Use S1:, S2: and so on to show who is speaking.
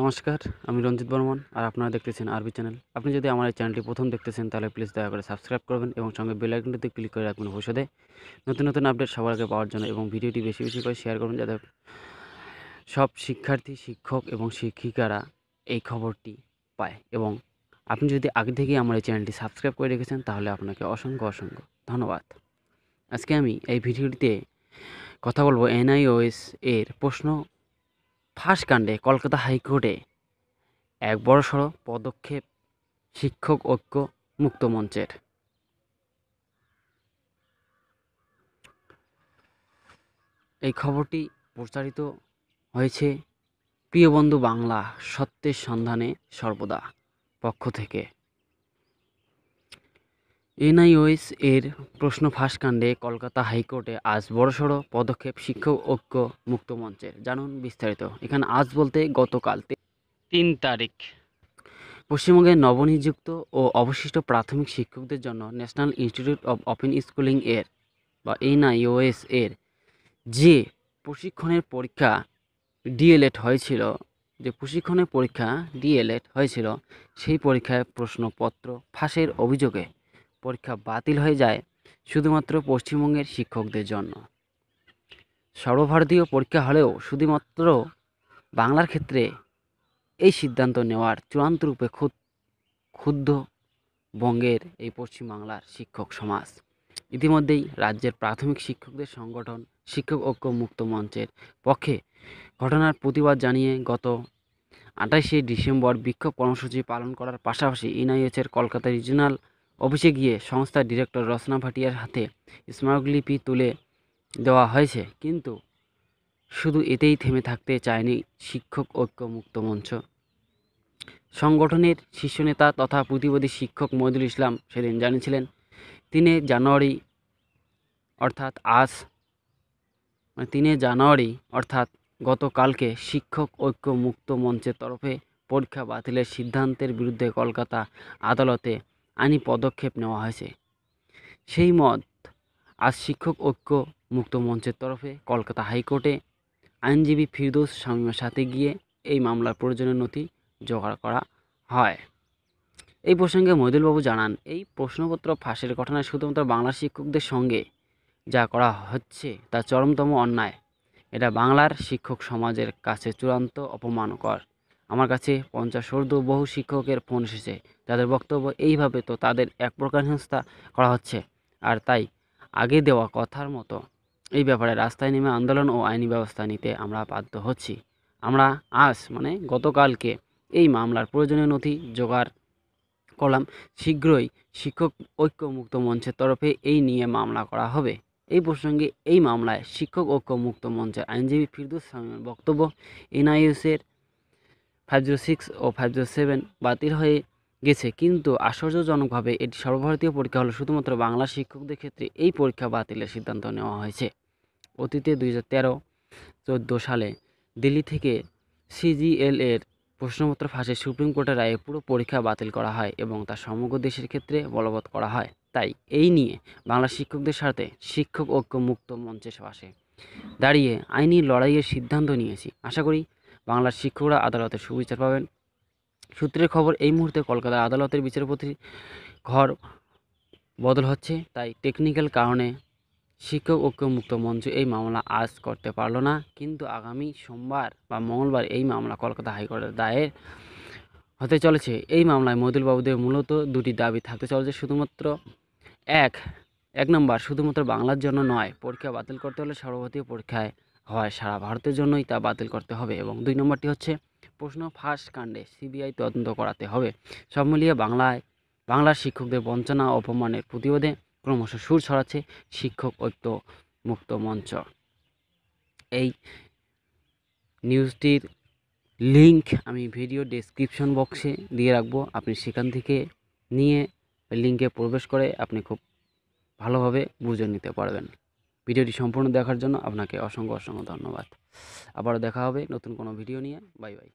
S1: নমস্কার, আমি রঞ্জিত বর্মন আর আপনারা দেখতেছেন আরবি চ্যানেল। আপনি যদি আমার এই চ্যানেলটি প্রথম দেখতেছেন, তাহলে প্লিজ দয়া করে সাবস্ক্রাইব করবেন এবং সঙ্গে বেল আইকনটিতে ক্লিক করে রাখবেন ভবিষ্যতে নতুন নতুন আপডেট সবার আগে পাওয়ার জন্য এবং ভিডিওটি বেশি বেশি করে শেয়ার করুন যাতে সব শিক্ষার্থী, শিক্ষক এবং শিক্ষিকারা এই খবরটি পায় এবং আপনি যদি আগে থেকেই আমার এই চ্যানেলটি সাবস্ক্রাইব করে রেখেছেন, তাহলে আপনাকে অসংখ্য অসংখ্য ধন্যবাদ। আজকে আমি এই ভিডিওটিতে কথা বলব এনআইওএস এর প্রশ্ন ফাঁস কাণ্ডে কলকাতা হাইকোর্টে এক বড়সড় পদক্ষেপ শিক্ষক ঐক্য মুক্ত মঞ্চের। এই খবরটি প্রচারিত হয়েছে প্রিয় বন্ধু বাংলা সত্যের সন্ধানে সর্বদা পক্ষ থেকে। এনআইওএস এর প্রশ্ন ফাঁস কাণ্ডে কলকাতা হাইকোর্টে আজ বড়সড় পদক্ষেপ শিক্ষক ঐক্য মুক্ত মঞ্চের। জানুন বিস্তারিত। এখানে আজ বলতে গতকাল তিন তারিখ। পশ্চিমবঙ্গের নবনিযুক্ত ও অবশিষ্ট প্রাথমিক শিক্ষকদের জন্য national institute of open schooling এর বা এনআইওএস এর যে প্রশিক্ষণের পরীক্ষা ডিএলএড হয়েছিল যে প্রশিক্ষণের পরীক্ষা ডিএলএড হয়েছিল সেই পরীক্ষায় প্রশ্নপত্র ফাঁসের অভিযোগে পরীক্ষা বাতিল হয়ে যায় শুধুমাত্র পশ্চিমবঙ্গের শিক্ষকদের জন্য। সর্বভারতীয় পরীক্ষা হলেও শুধুমাত্র বাংলার ক্ষেত্রে এই সিদ্ধান্ত নেওয়ার চূড়ান্ত রূপে ক্ষুব্ধ বঙ্গের এই পশ্চিমবাংলার শিক্ষক সমাজ। ইতিমধ্যেই রাজ্যের প্রাথমিক শিক্ষকদের সংগঠন শিক্ষক ঐক্য মুক্ত মঞ্চের পক্ষে ঘটনার প্রতিবাদ জানিয়ে গত আঠাশে ডিসেম্বর বিক্ষোভ কর্মসূচি পালন করার পাশাপাশি এনআইএসের কলকাতা রিজিনাল অফিসে গিয়ে সংস্থার ডিরেক্টর রচনা ভাটিয়ার হাতে স্মারকলিপি তুলে দেওয়া হয়েছে। কিন্তু শুধু এতেই থেমে থাকতে চায়নি শিক্ষক ঐক্য মুক্ত মঞ্চ। সংগঠনের শীর্ষ নেতা তথা প্রতিবাদী শিক্ষক মহিদুল ইসলাম সেদিন জানিয়েছিলেন, তিনে জানুয়ারি অর্থাৎ আজ মানে তিনে জানুয়ারি অর্থাৎ গতকালকে শিক্ষক ঐক্য মুক্ত মঞ্চের তরফে পরীক্ষা বাতিলের সিদ্ধান্তের বিরুদ্ধে কলকাতা আদালতে আইনি পদক্ষেপ নেওয়া হয়েছে। সেই মত আজ শিক্ষক ঐক্য মুক্ত মঞ্চের তরফে কলকাতা হাইকোর্টে আইনজীবী ফিরদৌস শামীমের সাথে গিয়ে এই মামলার প্রয়োজনীয় নথি জোগাড় করা হয়। এই প্রসঙ্গে মহিদুলবাবু জানান, এই প্রশ্নপত্র ফাঁসের ঘটনায় শুধুমাত্র বাংলা শিক্ষকদের সঙ্গে যা করা হচ্ছে তা চরমতম অন্যায়। এটা বাংলার শিক্ষক সমাজের কাছে চূড়ান্ত অপমানকর। আমার কাছে পঞ্চাশ ঊর্ধ্ব বহু শিক্ষকের ফোন এসেছে। যাদের বক্তব্য এইভাবে তো তাদের এক প্রকার হেনস্থা করা হচ্ছে। আর তাই, আগে দেওয়া কথার মতো এই ব্যাপারে রাস্তায় নেমে আন্দোলন ও আইনি ব্যবস্থা নিতে আমরা বাধ্য হচ্ছি। আমরা আজ মানে গতকালকে এই মামলার প্রয়োজনীয় নথি জোগাড় করলাম। শীঘ্রই শিক্ষক ঐক্য মুক্ত মঞ্চের তরফে এই নিয়ে মামলা করা হবে। এই প্রসঙ্গে এই মামলায় শিক্ষক ঐক্য মুক্ত মঞ্চের আইনজীবী ফিরদুস বক্তব্য, এনআইএসের ফাইভ জিরো সিক্স ও ফাইভ জিরো সেভেন বাতিল হয়ে গেছে। কিন্তু আশ্চর্যজনকভাবে এটি সর্বভারতীয় পরীক্ষা হলো শুধুমাত্র বাংলা শিক্ষকদের ক্ষেত্রে এই পরীক্ষা বাতিলের সিদ্ধান্ত নেওয়া হয়েছে। অতীতে দুই হাজার তেরো, চোদ্দ সালে দিল্লি থেকে সিজিএল এর প্রশ্নপত্র ফাঁসে সুপ্রিম কোর্টের রায়ে পুরো পরীক্ষা বাতিল করা হয় এবং তা সমগ্র দেশের ক্ষেত্রে বলবৎ করা হয়। তাই এই নিয়ে বাংলা শিক্ষকদের সাথে শিক্ষক ঐক্য মুক্ত মঞ্চে পাশে দাঁড়িয়ে আইনি লড়াইয়ের সিদ্ধান্ত নিয়েছি। আশা করি বাংলার শিক্ষকরা আদালতের সুবিচার পাবেন। সূত্রের খবর, এই মুহূর্তে কলকাতা আদালতের বিচারপতি ঘর বদল হচ্ছে। তাই টেকনিক্যাল কারণে শিক্ষক ঐক্য মুক্ত মঞ্চ এই মামলা আজ করতে পারল না। কিন্তু আগামী সোমবার বা মঙ্গলবার এই মামলা কলকাতা হাইকোর্টের দায়ের হতে চলেছে। এই মামলায় মদুলবাবুদের মূলত দুটি দাবি থাকতে চলেছে। শুধুমাত্র এক এক নম্বর, শুধুমাত্র বাংলার জন্য নয়, পরীক্ষা বাতিল করতে হলে সর্বভারতীয় পরীক্ষায় হয়, সারা ভারতের জন্যই তা বাতিল করতে হবে এবং দুই নম্বরটি হচ্ছে প্রশ্ন ফাঁস কাণ্ডে সিবিআই তদন্ত করাতে হবে। সব মিলিয়ে বাংলায়, বাংলার শিক্ষকদের বঞ্চনা, অপমানের প্রতিবাদে ক্রমশ সুর ছড়াচ্ছে শিক্ষক ঐক্য মুক্ত মঞ্চ। এই নিউজটির লিংক আমি ভিডিও ডেসক্রিপশন বক্সে দিয়ে রাখব। আপনি সেখান থেকে নিয়ে লিঙ্কে প্রবেশ করে আপনি খুব ভালোভাবে বুঝে নিতে পারবেন। ভিডিওটি সম্পূর্ণ দেখার জন্য আপনাকে অসংখ্য অসংখ্য ধন্যবাদ। আবারও দেখা হবে নতুন কোনো ভিডিও নিয়ে। Bye bye.